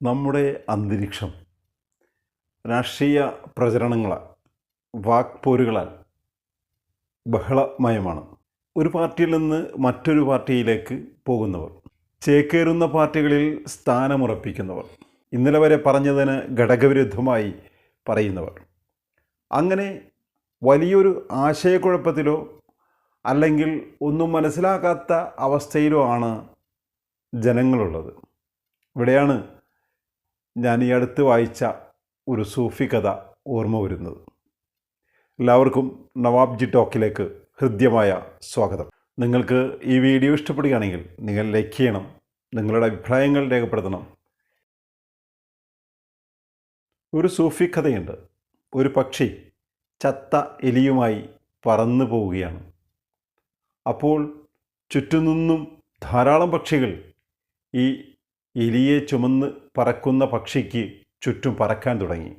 നമ്മുടെ അന്തരീക്ഷം രാഷ്ട്രീയ പ്രചരണങ്ങളാൽ വാക്പോരുകളാൽ ബഹളമയമാണ്. ഒരു പാർട്ടിയിൽ നിന്ന് മറ്റൊരു പാർട്ടിയിലേക്ക് പോകുന്നവർ ചേക്കേറുന്ന പാർട്ടികളിൽ സ്ഥാനമുറപ്പിക്കുന്നവർ ഇന്നലെ വരെ പറഞ്ഞതിന് ഘടകവിരുദ്ധമായി പറയുന്നവർ. അങ്ങനെ വലിയൊരു ആശയക്കുഴപ്പത്തിലോ അല്ലെങ്കിൽ ഒന്നും മനസ്സിലാക്കാത്ത അവസ്ഥയിലോ ആണ് ജനങ്ങളുള്ളത്. ഇവിടെയാണ് ഞാൻ ഈ അടുത്ത് വായിച്ച ഒരു സൂഫി കഥ ഓർമ്മ വരുന്നത്. എല്ലാവർക്കും നവാബ്ജി ടോക്കിലേക്ക് ഹൃദ്യമായ സ്വാഗതം. നിങ്ങൾക്ക് ഈ വീഡിയോ ഇഷ്ടപ്പെടുകയാണെങ്കിൽ നിങ്ങൾ ലൈക്ക് ചെയ്യണം നിങ്ങളുടെ അഭിപ്രായങ്ങൾ രേഖപ്പെടുത്തണം. ഒരു സൂഫി കഥയുണ്ട്. ഒരു പക്ഷി ചത്ത എലിയുമായി പറന്നു പോവുകയാണ്. അപ്പോൾ ചുറ്റുനിന്നും ധാരാളം പക്ഷികൾ ഈ എലിയെ ചുമന്ന് പറക്കുന്ന പക്ഷിക്ക് ചുറ്റും പറക്കാൻ തുടങ്ങി.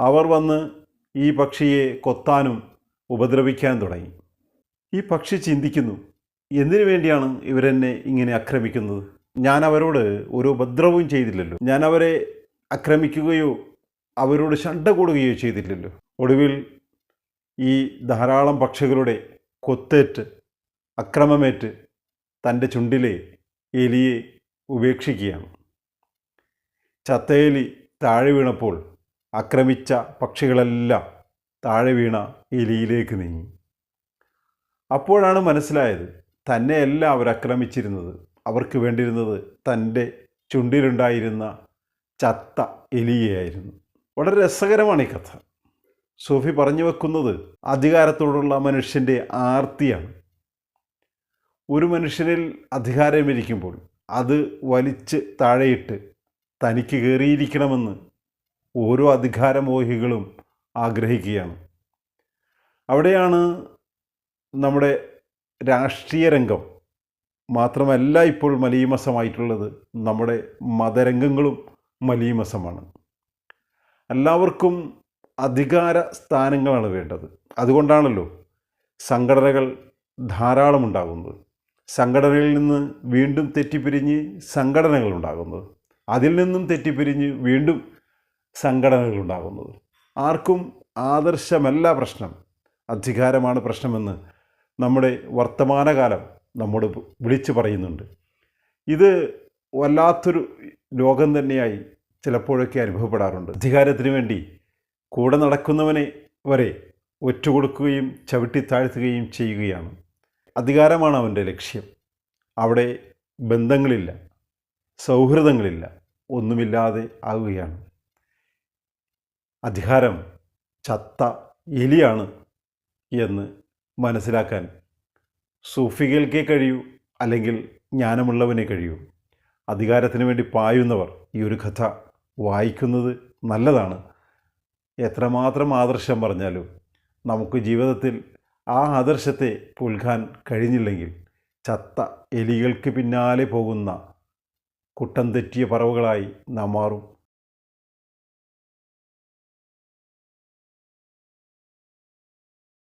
അവർ വന്ന് ഈ പക്ഷിയെ കൊത്താനും ഉപദ്രവിക്കാൻ തുടങ്ങി. ഈ പക്ഷി ചിന്തിക്കുന്നു എന്തിനു വേണ്ടിയാണ് ഇവരെന്നെ ഇങ്ങനെ ആക്രമിക്കുന്നത്? ഞാൻ അവരോട് ഒരു ഉപദ്രവവും ചെയ്തില്ലല്ലോ. ഞാൻ അവരെ ആക്രമിക്കുകയോ അവരോട് ശണ്ട കൂടുകയോ ചെയ്തില്ലല്ലോ. ഒടുവിൽ ഈ ധാരാളം പക്ഷികളുടെ കൊത്തേറ്റ് അക്രമമേറ്റ് തന്റെ ചുണ്ടിലെ എലിയെ ഉപേക്ഷിക്കുകയാണ്. ചത്തയലി താഴെ വീണപ്പോൾ ആക്രമിച്ച പക്ഷികളെല്ലാം താഴെ വീണ എലിയിലേക്ക് നീങ്ങി. അപ്പോഴാണ് മനസ്സിലായത് തന്നെയല്ല അവരാക്രമിച്ചിരുന്നത് അവർക്ക് വേണ്ടിയിരുന്നത് തന്റെ ചുണ്ടിലുണ്ടായിരുന്ന ചത്ത എലിയായിരുന്നു വളരെ രസകരമാണ് ഈ കഥ. സൂഫി പറഞ്ഞു വെക്കുന്നത് അധികാരത്തോടുള്ള മനുഷ്യന്റെ ആർത്തിയാണ്. ഒരു മനുഷ്യനിൽ അധികാരമിരിക്കുമ്പോൾ അത് വലിച്ച് താഴെയിട്ട് തനിക്ക് കയറിയിരിക്കണമെന്ന് ഓരോ അധികാരമോഹികളും ആഗ്രഹിക്കുകയാണ്. അവിടെയാണ് നമ്മുടെ രാഷ്ട്രീയ രംഗം മാത്രമല്ല ഇപ്പോൾ മലീമസമായിട്ടുള്ളത്. നമ്മുടെ മതരംഗങ്ങളും മലീമസമാണ്. എല്ലാവർക്കും അധികാര സ്ഥാനങ്ങളാണ് വേണ്ടത്. അതുകൊണ്ടാണല്ലോ സംഘടനകൾ ധാരാളം ഉണ്ടാകുന്നത് സംഘടനയിൽ നിന്ന് വീണ്ടും തെറ്റിപ്പിരിഞ്ഞ് സംഘടനകളുണ്ടാകുന്നത്. അതിൽ നിന്നും തെറ്റിപ്പിരിഞ്ഞ് വീണ്ടും സംഘടനകളുണ്ടാകുന്നത്. ആർക്കും ആദർശമല്ല പ്രശ്നം. അധികാരമാണ് പ്രശ്നമെന്ന് നമ്മുടെ വർത്തമാനകാലം നമ്മോട് വിളിച്ചു പറയുന്നുണ്ട്. ഇത് വല്ലാത്തൊരു ലോകം തന്നെയായി ചിലപ്പോഴൊക്കെ അനുഭവപ്പെടാറുണ്ട്. അധികാരത്തിന് വേണ്ടി കൂടെ നടക്കുന്നവനെ വരെ ഒറ്റുകൊടുക്കുകയും ചവിട്ടി താഴ്ത്തുകയും ചെയ്യുകയാണ്. അധികാരമാണ് അവന്റെ ലക്ഷ്യം. അവിടെ ബന്ധങ്ങളില്ല സൗഹൃദങ്ങളില്ല ഒന്നുമില്ലാതെ ആകുകയാണ് അധികാരം ചത്ത എലിയാണ് എന്ന് മനസ്സിലാക്കാൻ സൂഫികൾക്കേ കഴിയൂ അല്ലെങ്കിൽ ജ്ഞാനമുള്ളവനെ കഴിയൂ. അധികാരത്തിന് വേണ്ടി പായുന്നവർ ഈ ഒരു കഥ വായിക്കുന്നത് നല്ലതാണ്. എത്രമാത്രം ആദർശം പറഞ്ഞാലും നമുക്ക് ജീവിതത്തിൽ ആ ആദർശത്തെ പുൽഖാൻ കഴിഞ്ഞില്ലെങ്കിൽ ചത്ത എലികൾക്ക് പിന്നാലെ പോകുന്ന കുട്ടം തെറ്റിയ പറവുകളായി നാം മാറും.